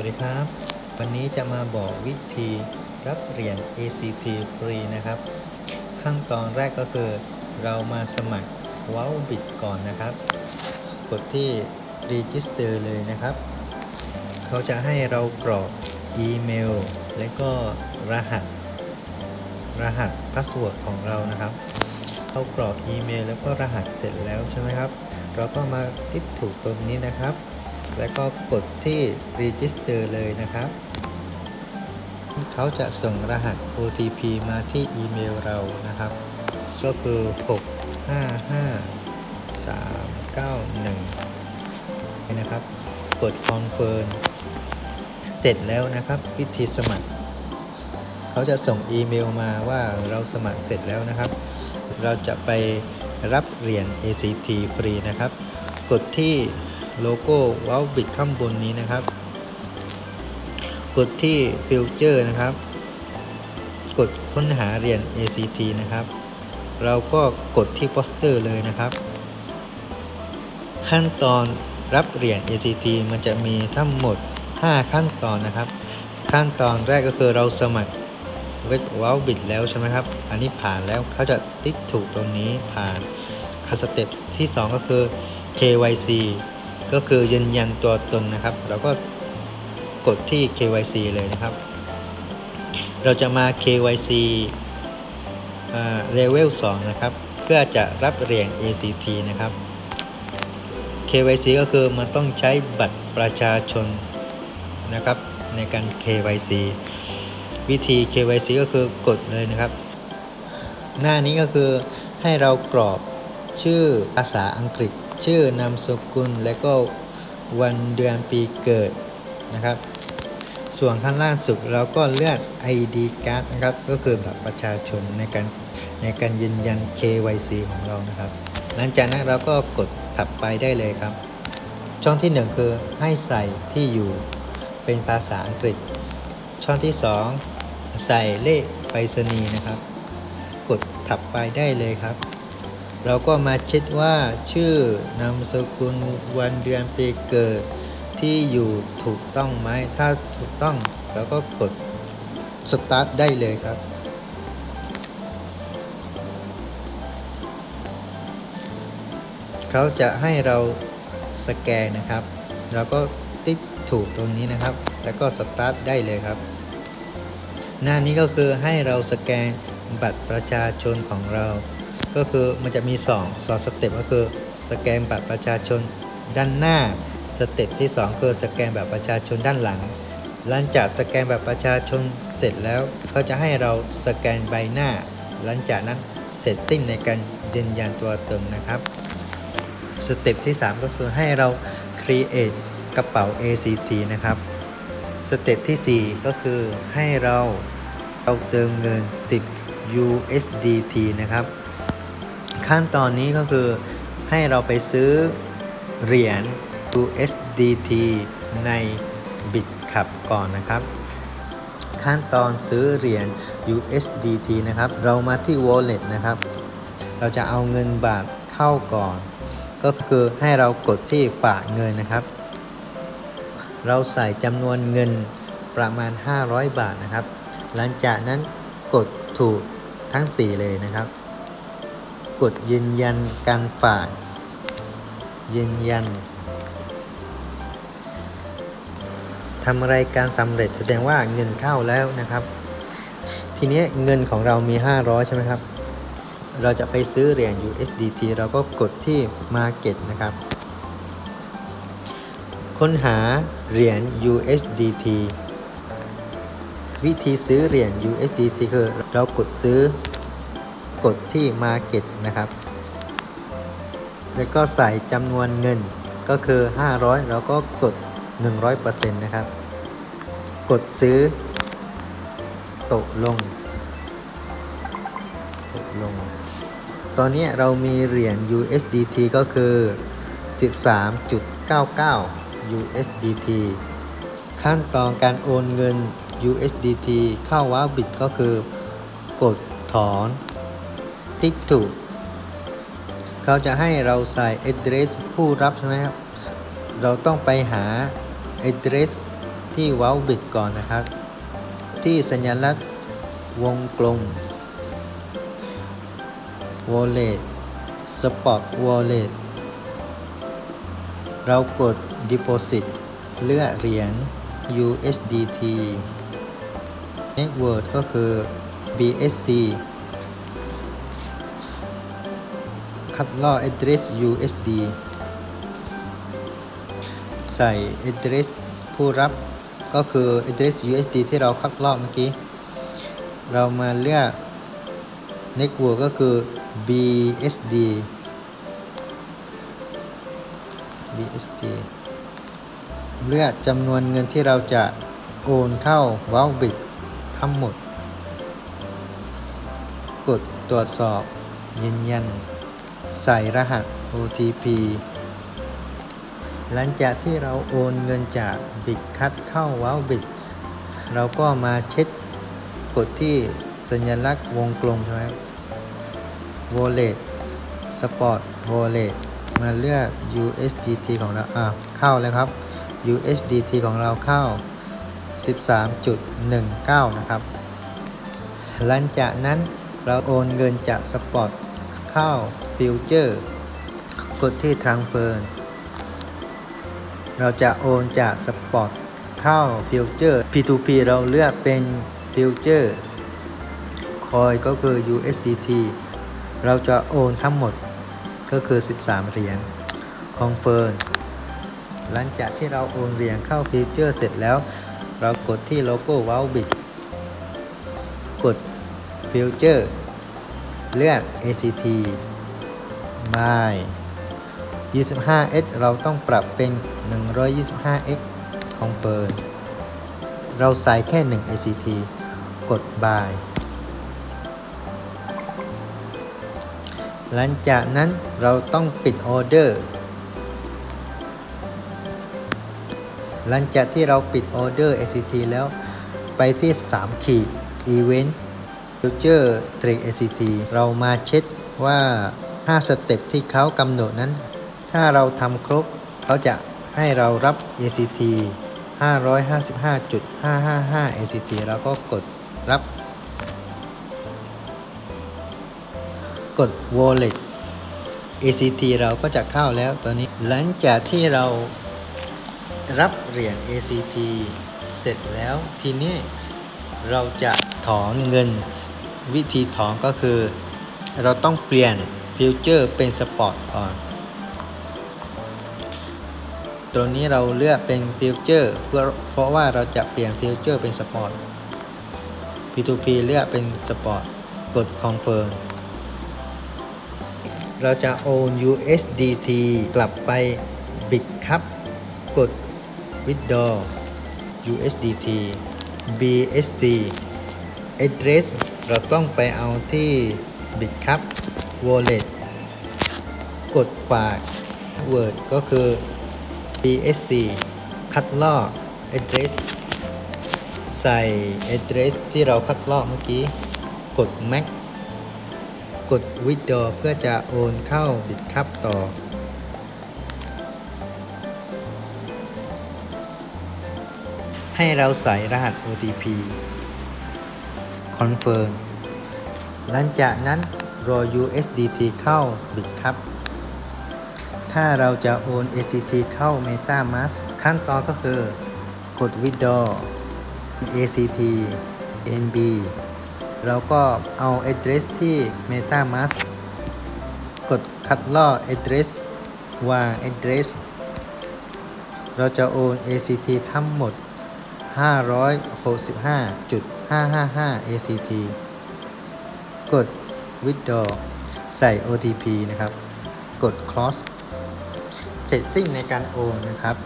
วัสดีครับ วันนี้จะมาบอกวิธีรับเหรียญ ACT ฟรีนะครับ ขั้นตอนแรกก็คือ เรามาสมัคร w o w b i t ก่อนนะครับ กดที่ Register เลยนะครับ เขาจะให้เรากรอกอีเมล และก็รหัส รหัสพาสเวิร์ดของเรานะครับเรากรอกอีเมลแล้วก็รหัสเสร็จแล้วใช่ไหมครับ เราก็มาคลิกถูกตรงนี้นะครับ แล้วก็กดที่ register เลยนะครับ เขาจะส่งรหัส OTP มาที่อีเมลเรานะครับ ก็คือ 6 5 5 3 9 1 นะครับ กด confirm เสร็จแล้วนะครับวิธีสมัคร เขาจะส่งอีเมลมาว่าเราสมัครเสร็จแล้วนะครับ เราจะไปรับเหรียญ ACT ฟรีนะครับ กดที่ โลโก้ว้าวบิดข้างบนนี้นะครับ กดที่ฟิลเจอร์นะครับ กดค้นหาเหรียญ ACT นะครับ เราก็กดที่โปสเตอร์เลยนะครับ ขั้นตอนรับเหรียญ ACT มันจะมีทั้งหมด 5 ขั้นตอนนะครับ ขั้นตอนแรกก็คือเราสมัครเว็บว้าวบิดแล้วใช่ไหมครับ อันนี้ผ่านแล้วเขาจะติ๊กถูกตรงนี้ผ่านคัสเต็ปที่ 2 ก็คือ KYC ก็คือยืนยันตัวตนนะครับ เราก็กดที่ KYC เลยนะครับ เราจะมา KYC เลเวล2นะครับ เพื่อจะรับเหรียญ ACT นะครับ KYC ก็คือมันต้องใช้บัตรประชาชนนะครับ ในการ KYC วิธี KYC ก็คือกดเลยนะครับ หน้านี้ก็คือให้เรากรอกชื่อภาษาอังกฤษ ชื่อนามสกุล และก็วันเดือนปีเกิดนะครับ ส่วนข้างล่างสุดเราก็เลือก ID card นะครับ ก็คือแบบประชาชนในการในการยืนยัน KYC ของเรานะครับ หลังจากนั้นเราก็กดถัดไปได้เลยครับ ช่องที่ 1 คือให้ใส่ที่อยู่เป็นภาษาอังกฤษ ช่องที่ 2 ใส่เลขไปรษณีย์นะครับ กดถัดไปได้เลยครับ เราก็มาเช็คว่าชื่อนามสกุลวันเดือนปีเกิดที่อยู่ถูกต้องไหมถ้าถูกต้องเราก็กด start ได้เลยครับ เขาจะให้เราสแกนนะครับ เราก็ติ๊กถูกตรงนี้นะครับ แล้วก็สตาร์ทได้เลยครับ หน้านี้ก็คือให้เราสแกนบัตรประชาชนของเรา ก็คือมันจะมี2องสองสเต็ปก็คือสแกนบัตรประชาชนด้านหน้า สเต็ปที่ 2 คือสแกนบัตรประชาชนด้านหลัง หลังจากสแกนบัตรประชาชนเสร็จแล้วเขาจะให้เราสแกนใบหน้า หลังจากนั้นเสร็จสิ้นในการยืนยันตัวตนนะครับ สเต็ปที่ 3 ก็คือให้เรา create กระเป๋า ACT นะครับ สเต็ปที่ 4 ก็คือให้เราเราเติมเงิน 10 USDT นะครับ ขั้นตอนนี้ก็คือให้เราไปซื้อเหรียญ USDT ใน BitCup ก่อนนะครับ ขั้นตอนซื้อเหรียญ USDT นะครับ เรามาที่ Wallet นะครับ เราจะเอาเงินบาทเข้าก่อน ก็คือให้เรากดที่ฝากเงินนะครับ เราใส่จำนวนเงินประมาณ 500 บาทนะครับ หลังจากนั้นกดถูกทั้ง 4 เลยนะครับ กดยืนยันการฝาก ยืนยันทำรายการสำเร็จแสดงว่าเงินเข้าแล้วนะครับ ทีนี้เงินของเรามี 500 ใช่ไหมครับ เราจะไปซื้อเหรียญ USDT เราก็กดที่ Market นะครับ ค้นหาเหรียญ USDT วิธีซื้อเหรียญ USDT คือเรากดซื้อ กดที่ Market นะครับ แล้วก็ใส่จำนวนเงินก็คือ 500 แล้วก็กด 100%นะครับ กดซื้อ ตกลง ตกลง ตอนนี้เรามีเหรียญ USDT ก็คือ 13.99 USDT ขั้นตอนการโอนเงิน USDT เข้าว้าบิตก็คือกดถอน ติ๊กถูกเขาจะให้เราใส่ address ผู้รับใช่ไหมครับ เราต้องไปหา address ทที่ w o w b i t ก่อนนะครับ ที่สัญลักษณ์วงกลม Wallet Spot Wallet เรากด Deposit เลือกเหรียญ USDT Network ก็คือ BSC คัดลอก address USD ใส่ address ผู้รับก็คือ address USD ที่เราคัดลอกเมื่อกี้ เรามาเลือก network ก็คือ BSD BSD เลือกจำนวนเงินที่เราจะโอนเข้า w o w b i t ทั้งหมด กดตรวจสอบยืนยัน ใส่รหัส OTP หลังจากที่เราโอนเงินจากบิตคั t เข้า w o w b i t เราก็มาเช็คกดที่สัญลักษณ์วงกลมใช่ไหม Wallet Spot Wallet มาเลือก USDT ของเราอะเข้าแล้วครับ USDT ของเราเข้า 13.19 นะครับ หลังจากนั้นเราโอนเงินจาก Spot เข้า Future กดที่ Transfer เราจะโอนจาก Spot เข้า Future P2P เราเลือกเป็น Future คอยก็คือ USDT เราจะโอนทั้งหมดก็คือ 13 เหรียญคอนเฟิร์มหลังจากที่เราโอนเหรียญเข้าฟิวเจอร์เสร็จแล้ว เรากดที่โลโก้ w o w b i t กดฟิวเจอร์ เลือก ACT by 25x เราต้องปรับเป็น 125x คอนเฟิร์เราใส่แค่ 1 ACT กด by หลังจากนั้นเราต้องปิดออเดอร์ หลังจากที่เราปิดออเดอร์ ACT แล้วไปที่ 3 ขีด Event Future Trade ACT เรามาเช็คว่า 5 สเต็ปที่เขากำหนดนั้น ถ้าเราทำครบเขาจะให้เรารับ ACT 555.555 ACT เราก็กดรับ กด wallet ACT เราก็จะเข้าแล้วตอนนี้ หลังจากที่เรารับเหรียญ ACT เสร็จแล้วทีนี้เราจะถอนเงิน วิธีถอนก็คือ เราต้องเปลี่ยนฟิวเจอร์เป็นสปอร์ตก่อนตรงนี้เราเลือกเป็นฟิวเจอร์เพื่อเพราะว่าเราจะเปลี่ยนฟิวเจอร์เป็นสปอร์ต P2P เลือกเป็นสปอร์ตกด confirm เราจะโอน USDT กลับไป Big ครับกด withdraw USDT BSC address เราต้องไปเอาที่ Big ครับ wallet กดฝาก word ก็คือ BSC คัดลอก address ใส่ address ที่เราคัดลอกเมื่อกี้ กด max กด withdraw เพื่อจะโอนเข้าบิตคับต่อ ให้เราใส่รหัส OTP confirm หลังจากนั้นรอ USDT เข้า บิตครับ ถ้าเราจะโอน ACT เข้า MetaMask ขั้นตอนก็คือกด withdraw ACT MB เราก็เอา address ที่ MetaMask กดคัดลอก address วาง address เราจะโอน ACT ทั้งหมด 565.555 ACP กด withdraw ใส่ OTP นะครับ กด cross เสร็จสิ้นในการโอนนะครับ